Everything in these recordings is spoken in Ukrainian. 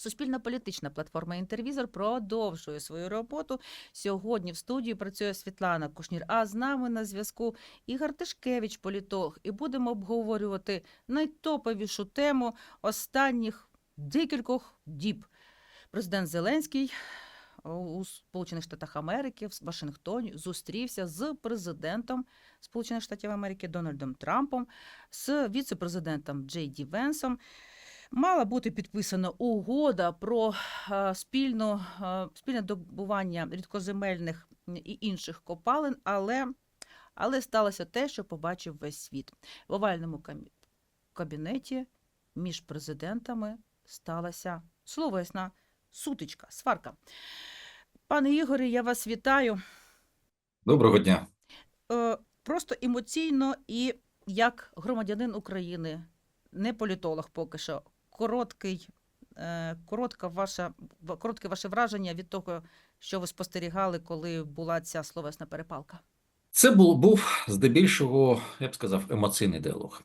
Суспільна політична платформа Інтервізор продовжує свою роботу. Сьогодні в студії працює Світлана Кушнір. А з нами на зв'язку Ігор Тишкевич, політолог, і будемо обговорювати найтоповішу тему останніх декількох діб. Президент Зеленський у Сполучених Штатах Америки в Вашингтоні зустрівся з президентом Сполучених Штатів Америки Дональдом Трампом, з віце-президентом Джей Ді Венсом. Мала бути підписана угода про е, спільну, е, спільне добування рідкоземельних і інших копалин, але, але сталося те, що побачив весь світ. В овальному кабінеті між президентами сталася словесна сутичка, сварка. Пане Ігорі, я вас вітаю. Доброго дня. Е, Просто емоційно і як громадянин України, не політолог поки що. Короткий, е, коротка ваша, коротке ваше враження від того, що ви спостерігали, коли була ця словесна перепалка. Це був, був здебільшого, я б сказав, емоційний діалог,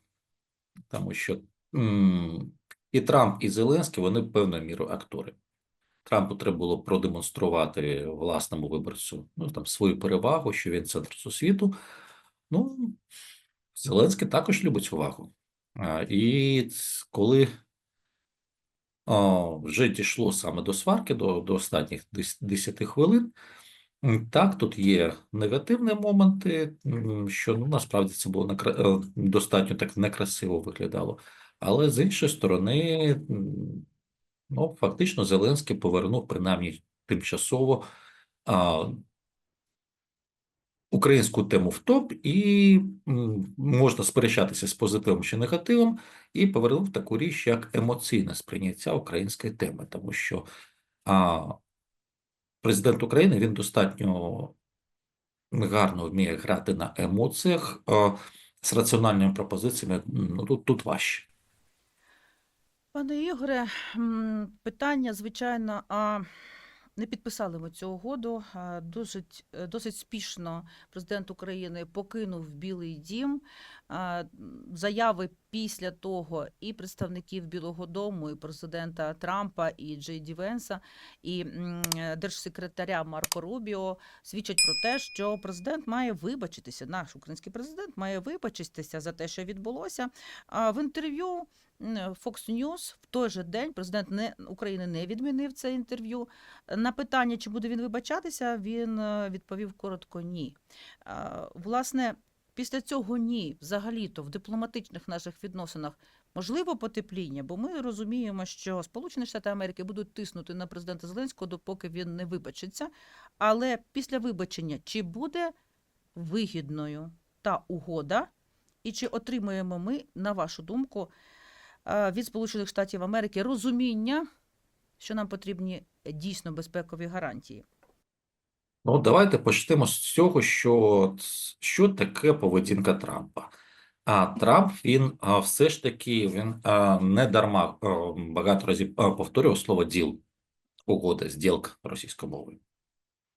тому що і Трамп, і Зеленський вони певною мірою актори. Трампу треба було продемонструвати власному виборцю ну, там, свою перевагу, що він центр світу. Ну, Зеленський також любить увагу. І коли вже дійшло саме до сварки, до, до останніх 10 хвилин, Так, тут є негативні моменти, що ну, насправді це було некра- е, достатньо так некрасиво виглядало. Але з іншої сторони, ну, фактично, Зеленський повернув принаймні тимчасово а, українську тему в топ, і можна сперечатися з позитивом чи негативом, і повернув таку річ, як емоційне сприйняття української теми, тому що а, президент України він достатньо гарно вміє грати на емоціях, а з раціональними пропозиціями ну, тут, тут важче. Пане Ігоре, питання, звичайно, а не підписали ми цю угоду. Досить, е, досить спішно президент України покинув Білий дім. Заяви після того і представників Білого Дому, і президента Трампа, і Джей Ді Венса, і держсекретаря Марко Рубіо свідчать про те, що президент має вибачитися. Наш український президент має вибачитися за те, що відбулося. В інтерв'ю Fox News в той же день президент не, України не відмінив це інтерв'ю. На питання, чи буде він вибачатися, він е, відповів коротко ні. Власне, після цього ні, взагалі-то в дипломатичних наших відносинах можливо потепління, бо ми розуміємо, що Сполучені Штати Америки будуть тиснути на президента Зеленського, допоки він не вибачиться. Але після вибачення чи буде вигідною та угода, і чи отримуємо ми, на вашу думку, е, від Сполучених Штатів Америки розуміння, що нам потрібні дійсно безпекові гарантії. Ну, давайте почнемо з цього, що, що таке поведінка Трампа. А Трамп він а, все ж таки він а, не дарма а, багато разів повторював слово діл, угода, зділка російською мовою.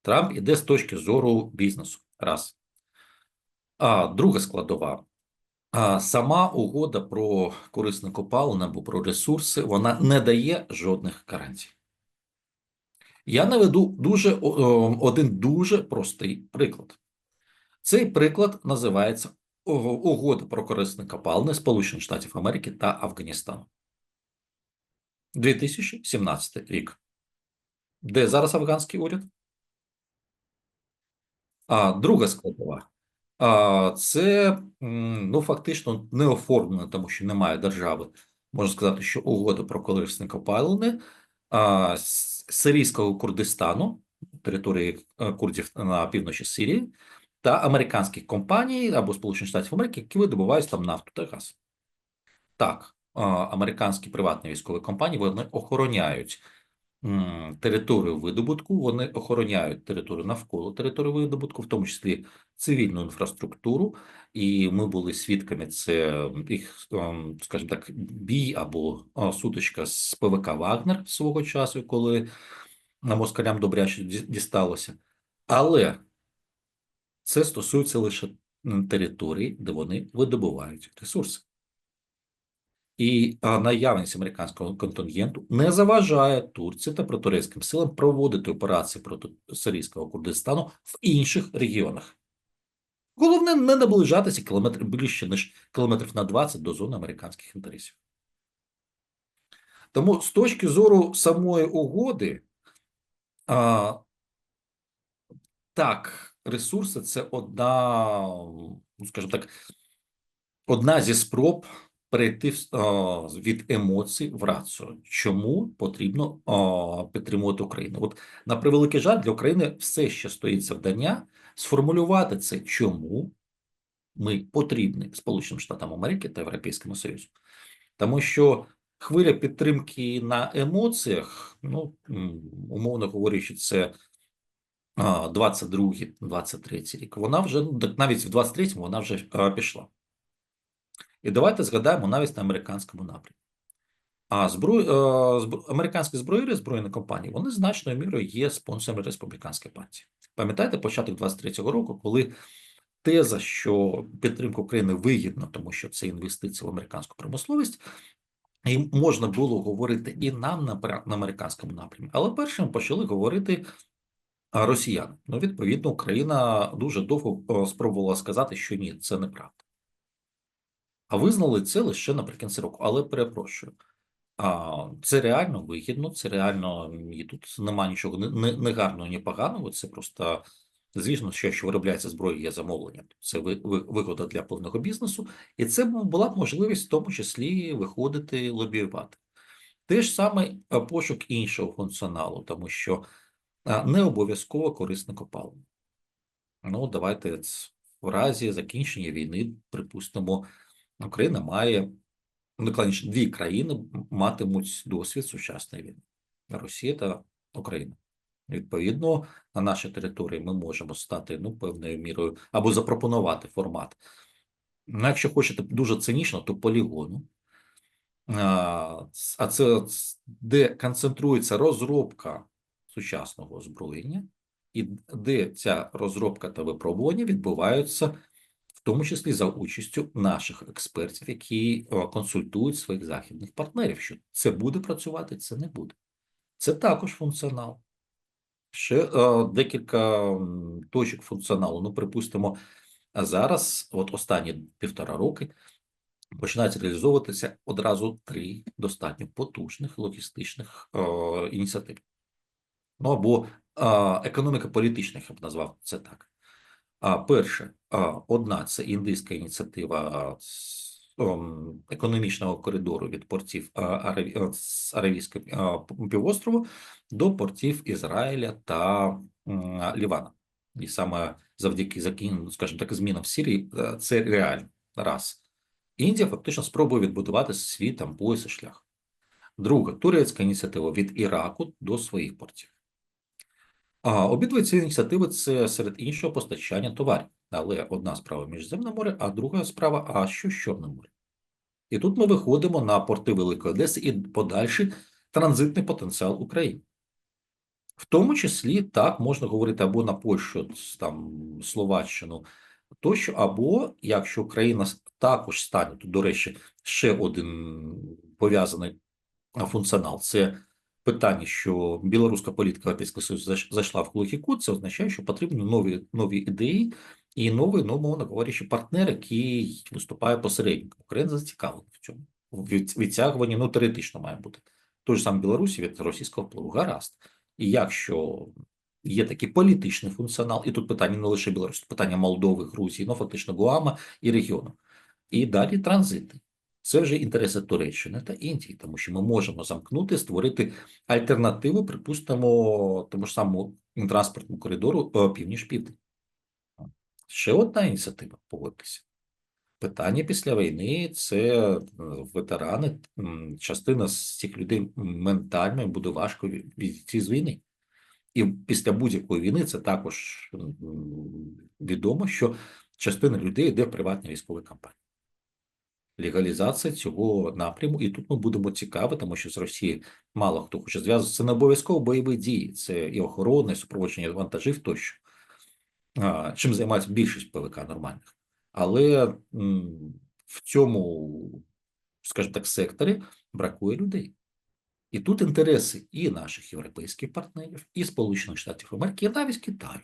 Трамп іде з точки зору бізнесу. Раз. А друга складова. Сама угода про корисне копалини або про ресурси вона не дає жодних гарантій. Я наведу дуже один дуже простий приклад. Цей приклад називається Угода про корисне копалини Сполучених Штатів Америки та Афганістану. 2017 рік. Де зараз афганський уряд? А друга складова. Це ну, фактично не оформлено, тому що немає держави. Можна сказати, що угода про корисне копалини сирійського Курдистану, території е, курдів на півночі Сирії, та американських компаній або Сполучених Штатів Америки, які видобувають там нафту та газ. Так, американські приватні військові компанії вони охороняють територію видобутку, вони охороняють територію навколо території видобутку, в тому числі цивільну інфраструктуру, і ми були свідками це їх, ем, скажімо так, бій або сутичка з ПВК Вагнер свого часу, коли на москалям добряче дісталося. Але це стосується лише м, територій, де вони видобувають ресурси. І наявність американського контингенту не заважає Турції та протурецьким силам проводити операції проти сирійського Курдистану в інших регіонах. Головне не наближатися кілометр ближче, ніж кілометрів на 20 до зони американських інтересів. Тому з точки зору самої угоди, а, так, ресурси це одна, ну, скажімо так, одна зі спроб перейти від емоцій в рацію. Чому потрібно підтримувати Україну? От на превеликий жаль, для України все ще стоїть завдання сформулювати це, чому ми потрібні Сполученим Штатам Америки та Європейському Союзу. Тому що хвиля підтримки на емоціях, ну, умовно говорячи, це 22-23 рік, вона вже, ну, навіть в 23-му вона вже пішла. І давайте згадаємо навіть на американському напрямку. А зброй, е, американські зброєри, збройні компанії, вони значною мірою є спонсорами республіканської партії. Пам'ятаєте початок 23-го року, коли теза, що підтримка України вигідна, тому що це інвестиції в американську промисловість, і можна було говорити і нам на, американському напрямі, але першим почали говорити росіяни. Ну, відповідно, Україна дуже довго спробувала сказати, що ні, це неправда. А визнали це лише наприкінці року. Але перепрошую, а, це реально вигідно, це реально і тут немає нічого ні, ні, поганого. Це просто, звісно, що якщо виробляється зброя, є замовлення. Це ви- ви- вигода для повного бізнесу, і це була б можливість в тому числі виходити лобіювати. Те ж саме пошук іншого функціоналу, тому що не обов'язково корисне копалення. Ну, давайте в разі закінчення війни, припустимо, Україна має, кланіше, дві країни матимуть досвід сучасної війни: Росія та Україна. Відповідно, на нашій території ми можемо стати ну, певною мірою або запропонувати формат. Ну, якщо хочете дуже цинічно, то полігону. А це де концентрується розробка сучасного озброєння, і де ця розробка та випробування відбуваються, тому числі за участю наших експертів, які е, консультують своїх західних партнерів, що це буде працювати, це не буде. Це також функціонал. Ще е, декілька точок функціоналу. Ну, припустимо, зараз, от останні півтора роки, починають реалізовуватися одразу три достатньо потужних логістичних е, ініціативи. Ну або е, економіка політичних, я б назвав це так. А перше, одна це індійська ініціатива економічного коридору від портів е, з Аравійського півострову до портів Ізраїля та Лівана. І саме завдяки закін, скажімо так, змінам в Сирії е, це реально. Раз. Індія фактично спробує відбудувати свій там пояс і шлях. Друге, турецька ініціатива від Іраку до своїх портів. А обидві ці ініціативи це серед іншого постачання товарів. Але одна справа Міжземне море, а друга справа, а що з Чорне море. І тут ми виходимо на порти Великої Одеси і подальший транзитний потенціал України. В тому числі так можна говорити або на Польщу, там Словаччину тощо, або якщо Україна також стане, тут, до речі, ще один пов'язаний функціонал це питання, що білоруська політика Європейського Союзу зайшла в глухий кут, це означає, що потрібні нові, нові ідеї і новий, ну, мовно говорячи, партнер, який виступає посередником. Україна зацікавлена в цьому. Від, відтягування, ну, теоретично має бути. Той ж сам Білорусі від російського впливу. Гаразд. І якщо є такий політичний функціонал, і тут питання не лише Білорусі, питання Молдови, Грузії, ну фактично Гуама і регіону. І далі транзити. Це вже інтереси Туреччини та Індії, тому що ми можемо замкнути, створити альтернативу, припустимо, тому ж самому транспортному коридору е, північ-південь. Ще одна ініціатива, погодьтеся. Питання після війни це е, ветерани. Частина з цих людей ментально буде важко відійти з війни. І після будь-якої війни це також відомо, що частина людей йде в приватні військові кампанії. Легалізація цього напряму, і тут ми будемо цікаві, тому що з Росії мало хто хоче зв'язуватися. Це не обов'язково бойові дії, це і охорона, і супроводження вантажів тощо. Чим займається більшість ПВК нормальних. Але в цьому скажімо так, секторі бракує людей. І тут інтереси і наших європейських партнерів, і Сполучених Штатів Америки, і навіть Китаю.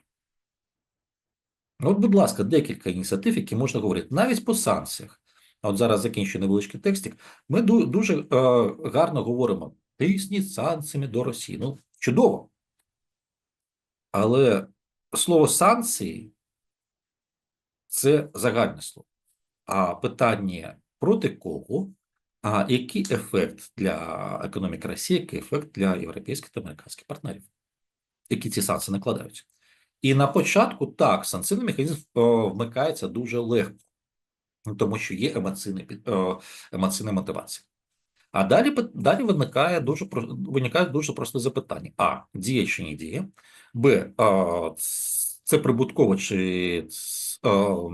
Ну, От, будь ласка, декілька ініціатив, які можна говорити, навіть по санкціях. От зараз закінчу невеличкий текстик. Ми дуже е, гарно говоримо: тисніть санкціями до Росії. Ну, чудово. Але слово санкції це загальне слово. А питання проти кого, а який ефект для економіки Росії, який ефект для європейських та американських партнерів, які ці санкції накладаються. І на початку так, санкційний механізм е, вмикається дуже легко, тому що є емоційний, під- е, емоційна мотивація. А далі, далі виникає дуже, виникає дуже просте запитання: А, діє чи не діє, Б, це прибутково чи е,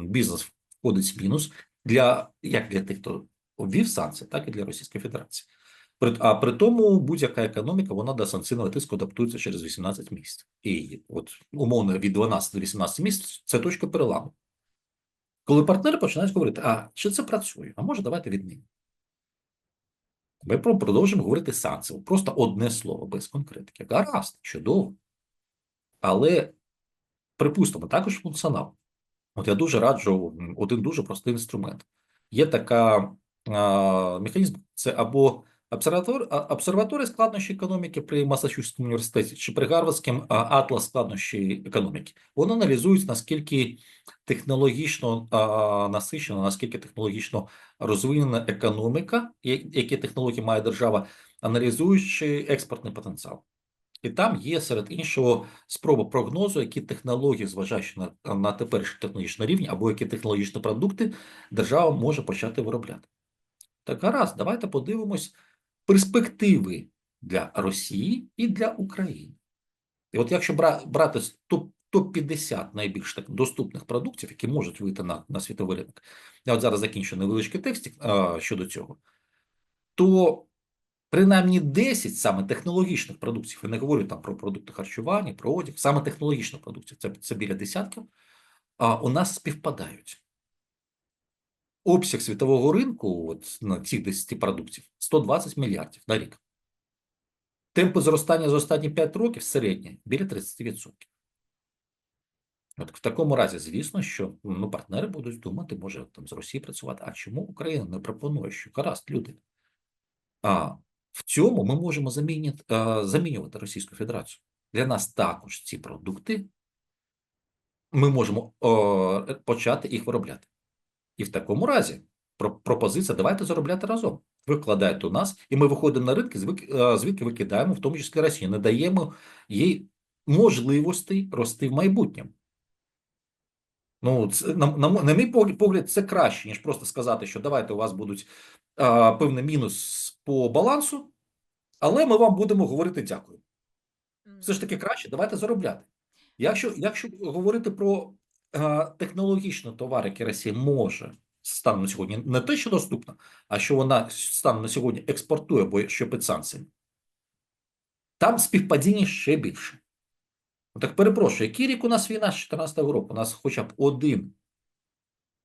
бізнес входить в мінус для, як для тих, хто ввів санкції, так і для Російської Федерації. А при тому будь-яка економіка вона до санкційного тиску адаптується через 18 місяців. І от умовно від 12 до 18 місяців це точка переламу. Коли партнери починають говорити, а чи це працює? А може, давайте відмінимо. Ми продовжимо говорити санкції. Просто одне слово без конкретики. Гаразд, чудово. Але припустимо, також функціонал. От я дуже раджу один дуже простий інструмент. Є така а, механізм, це або обсерваторія складнощів економіки при Масачусетському університеті, чи при Гарвардському атлас складнощів економіки. Вони аналізують, наскільки технологічно насичена, наскільки технологічно розвинена економіка, які технології має держава, аналізуючи експортний потенціал. І там є серед іншого спроба прогнозу, які технології, зважаючи на, на теперішній технологічний рівень, або які технологічні продукти держава може почати виробляти. Так гаразд, давайте подивимось перспективи для Росії і для України. І от якщо брати з топ, топ-50 найбільш так доступних продуктів, які можуть вийти на, на світовий ринок, я от зараз закінчу невеличкий текстик а, щодо цього, то принаймні 10 саме технологічних продуктів, я не говорю там про продукти харчування, про одяг, саме технологічних продуктів, це, це біля десятків, у нас співпадають. Обсяг світового ринку от, на цих 10 продуктів 120 мільярдів на рік. Темпи зростання за останні 5 років середні біля 30%. От в такому разі, звісно, що ну, партнери будуть думати, може там з Росії працювати. А чому Україна не пропонує, що гаразд, люди? А в цьому ми можемо замінити, замінювати Російську Федерацію. Для нас також ці продукти ми можемо е, почати їх виробляти. І в такому разі пропозиція давайте заробляти разом. Ви вкладаєте у нас, і ми виходимо на ринки, е, звідки викидаємо, в тому числі Росію, не даємо їй можливостей рости в майбутньому. Ну, це, на, на, на мій погляд, погляд, це краще, ніж просто сказати, що давайте у вас будуть а, певний мінус по балансу, але ми вам будемо говорити дякую. Все ж таки краще, давайте заробляти. Якщо, якщо говорити про а, технологічний товар, який Росія може станом на сьогодні, не те, що доступно, а що вона станом на сьогодні експортує, бо що під санкціями, там співпадіння ще більше. Ну, так перепрошую, який рік у нас війна з 14 року? У нас хоча б один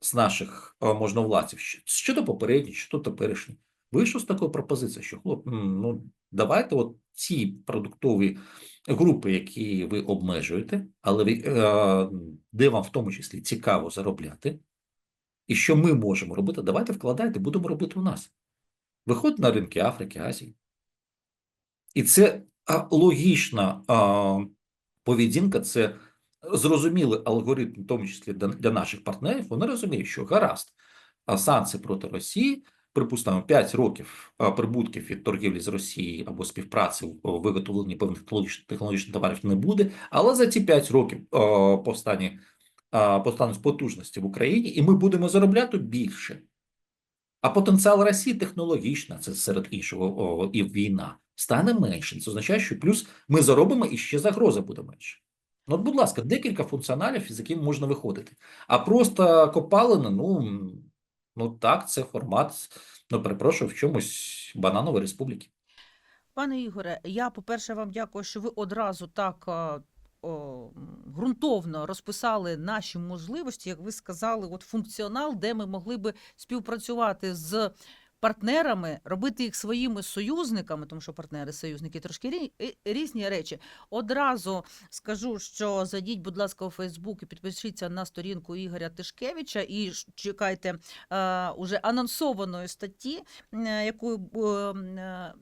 з наших а, можновладців, що то попередній, що то теперішній, вийшов з такою пропозицією, що хлоп, ну давайте от ці продуктові групи, які ви обмежуєте, але ви, е, де вам в тому числі цікаво заробляти, і що ми можемо робити, давайте вкладайте, будемо робити у нас. Виходьте на ринки Африки, Азії. І це логічна поведінка, це зрозумілий алгоритм, в тому числі для наших партнерів. Вони розуміють, що гаразд, а санкції проти Росії, припустимо, 5 років прибутків від торгівлі з Росією або співпраці у виготовленні певних технологічних, товарів не буде, але за ці 5 років а, повстані, повстануть потужності в Україні, і ми будемо заробляти більше. А потенціал Росії технологічна, це серед іншого о, і війна, стане меншим. Це означає, що плюс ми заробимо і ще загроза буде менше. Ну, от, будь ласка, декілька функціоналів, з якими можна виходити. А просто копалина, ну, ну так, це формат, ну, перепрошую, в чомусь бананової республіки. Пане Ігоре, я, по-перше, вам дякую, що ви одразу так о, ґрунтовно розписали наші можливості, як ви сказали, от функціонал, де ми могли би співпрацювати з партнерами, робити їх своїми союзниками, тому що партнери, союзники трошки різні речі. Одразу скажу, що зайдіть, будь ласка, у Фейсбук і підпишіться на сторінку Ігоря Тишкевича і чекайте е, уже анонсованої статті, е, яку е, е,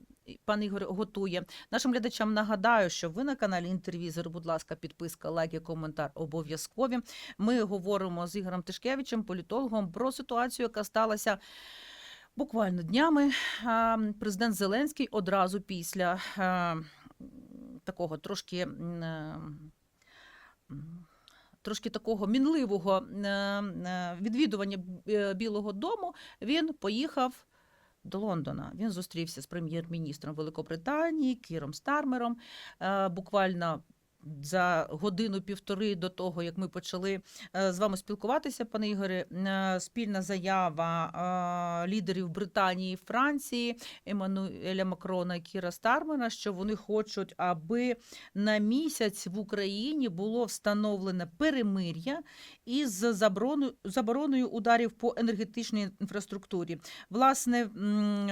пан Ігор готує. Нашим глядачам нагадаю, що ви на каналі Інтервізор, будь ласка, підписка, лайк і коментар обов'язкові. Ми говоримо з Ігорем Тишкевичем, політологом, про ситуацію, яка сталася. Буквально днями президент Зеленський одразу після такого трошки м, е, м, трошки такого мінливого відвідування е, Білого Дому він поїхав. До Лондона він зустрівся з прем'єр-міністром Великобританії Кіром Стармером. Е, Буквально за годину-півтори до того, як ми почали е, з вами спілкуватися, пане Ігоре, е, спільна заява е, лідерів Британії і Франції Еммануеля Макрона і Кіра Стармера, що вони хочуть, аби на місяць в Україні було встановлене перемир'я із забороною ударів по енергетичній інфраструктурі. Власне,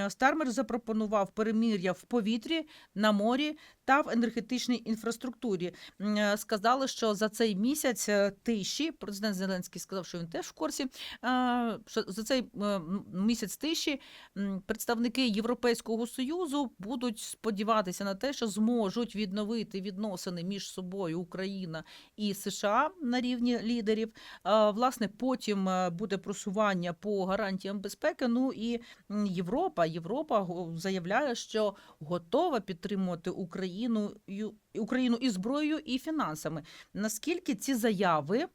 Стармер запропонував перемир'я в повітрі, на морі та в енергетичній інфраструктурі. Е, Сказали, що за цей місяць е, тиші, президент Зеленський сказав, що він теж в курсі, що за цей е, місяць тиші представники Європейського Союзу будуть сподіватися на те, що зможуть відновити відносини між собою Україна і США на рівні лідерів. Власне, потім буде просування по гарантіям безпеки. Ну і Європа, Європа заявляє, що готова підтримувати Україну Україну і зброєю, і фінансами. Наскільки ці заяви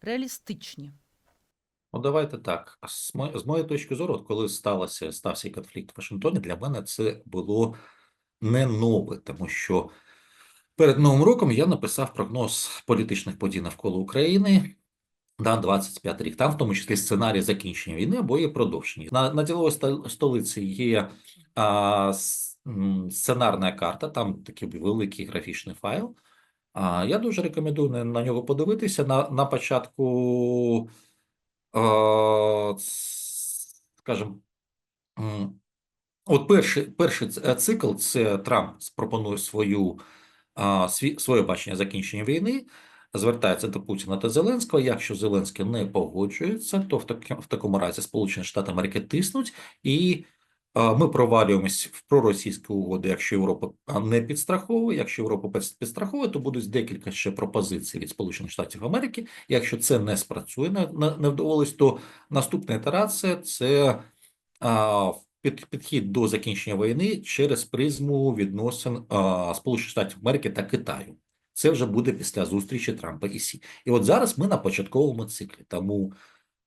реалістичні? Ну, давайте так. З мо- з моєї точки зору, коли сталося, стався конфлікт в Вашингтоні, для мене це було не нове, тому що перед Новим роком я написав прогноз політичних подій навколо України на 25 рік. Там в тому числі сценарій закінчення війни або є продовження. На, на діловій столиці є а, сценарна карта, там такий великий графічний файл. Я дуже рекомендую на, нього подивитися. На, на початку Е, скажімо, от перший, перший е, цикл це Трамп пропонує свою, а, своє бачення закінчення війни, звертається до Путіна та Зеленського. Якщо Зеленський не погоджується, то в, такі, в такому разі Сполучені Штати Америки тиснуть, і ми провалюємось в проросійські угоди, якщо Європа не підстраховує. Якщо Європа під- підстраховує, то будуть декілька ще пропозицій від Сполучених Штатів Америки. Якщо це не спрацює, не, вдоволись, то наступна ітерація це підхід до закінчення війни через призму відносин Сполучених Штатів Америки та Китаю. Це вже буде після зустрічі Трампа і Сі. І от зараз ми на початковому циклі. Тому,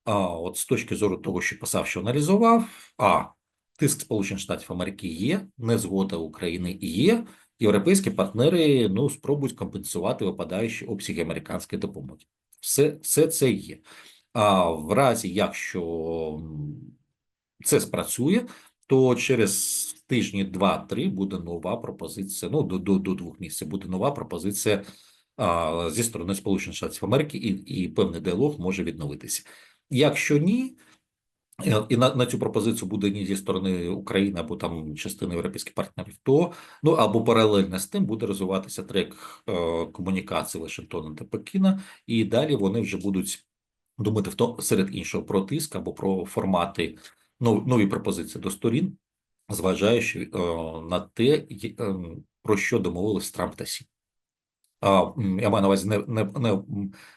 от з точки зору того, що писав, що аналізував, а тиск Сполучених Штатів Америки є, незгода України є. Європейські партнери ну спробують компенсувати випадаючі обсяги американської допомоги. Все, все це є. А в разі, якщо це спрацює, то через тижні два-три буде нова пропозиція. Ну до, до, до двох місяців буде нова пропозиція а, зі сторони Сполучених Штатів Америки, і, і певний діалог може відновитися. Якщо ні, і на, на цю пропозицію буде ні зі сторони України або там частини європейських партнерів, то ну або паралельно з тим буде розвиватися трек е, комунікації Вашингтона та Пекіна, і далі вони вже будуть думати в то серед іншого про тиск або про формати нов- нові пропозиції до сторін, зважаючи е, на те, ем, про що домовились Трамп та Сі. Я маю на увазі не, не, не,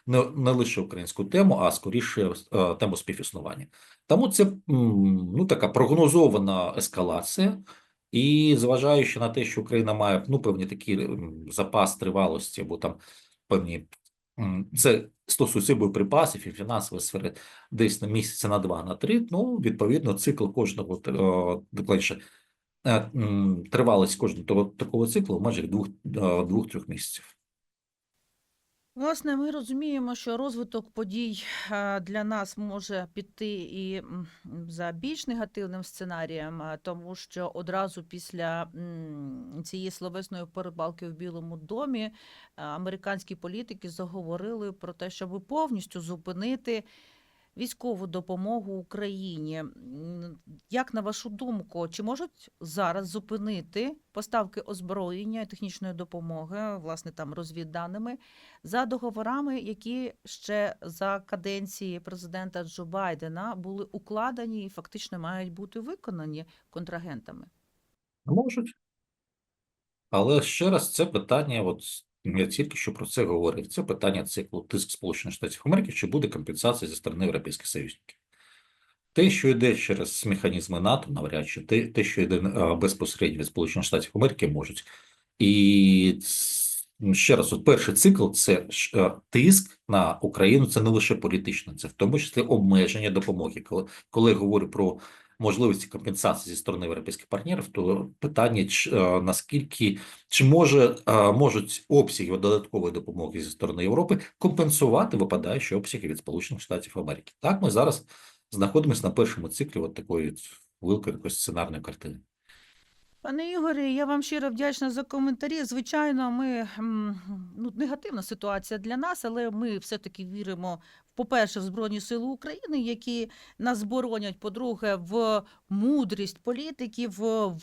не, не лише українську тему, а скоріше е, тему співіснування. Тому це ну, така прогнозована ескалація, і зважаючи на те, що Україна має ну, певні такі запас тривалості або там певні це стосується боєприпасів і фінансової сфери десь на місяця на два, на три. Ну, відповідно, цикл кожного е, докладніше, е, тривалість кожного такого циклу в межах двох, е, двох-трьох місяців. Власне, ми розуміємо, що розвиток подій е, для нас може піти і за більш негативним сценарієм, е, тому що одразу після цієї словесної перебалки в Білому домі е, американські політики заговорили про те, щоб повністю зупинити військову допомогу Україні. Як на вашу думку, чи можуть зараз зупинити поставки озброєння і технічної допомоги, власне, там розвідданими, за договорами, які ще за каденції президента Джо Байдена були укладені і фактично мають бути виконані контрагентами? Можуть. Але ще раз, це питання, от я тільки що про це говорив. Це питання циклу тиск Сполучених Штатів Америки, чи буде компенсація зі сторони європейських союзників. Те, що йде через механізми НАТО, навряд чи те, те, що йде е, безпосередньо від Сполучених Штатів Америки, можуть. І ще раз, от перший цикл це е, тиск на Україну, це не лише політично, це в тому числі обмеження допомоги. Коли, коли я говорю про можливості компенсації зі сторони європейських партнерів, то питання, ч- е, наскільки чи може е, можуть обсяги додаткової допомоги зі сторони Європи компенсувати випадаючі обсяги від Сполучених Штатів Америки? Так, ми зараз знаходимося на першому циклі от такої великої сценарної картини. Пане Ігорі, я вам щиро вдячна за коментарі. Звичайно, ми ну, негативна ситуація для нас, але ми все-таки віримо, по-перше, в Збройні Сили України, які нас боронять, по-друге, в мудрість політиків,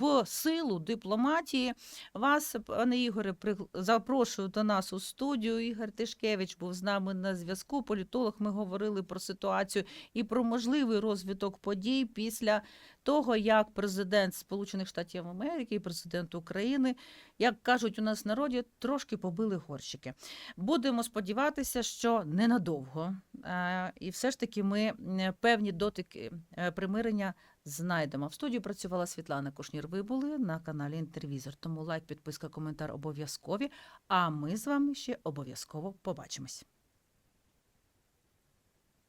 в силу дипломатії. Вас, пане Ігоре, пригл- запрошую до нас у студію. Ігор Тишкевич був з нами на зв'язку. Політолог. Ми говорили про ситуацію і про можливий розвиток подій після того, як президент Сполучених Штатів Америки і президент України, як кажуть у нас народі, трошки побили горщики. Будемо сподіватися, що ненадовго. Е, І все ж таки ми м, певні дотики е, примирення знайдемо. В студії працювала Світлана Кушнір. Ви були на каналі Інтервізор. Тому лайк, підписка, коментар обов'язкові. А ми з вами ще обов'язково побачимось.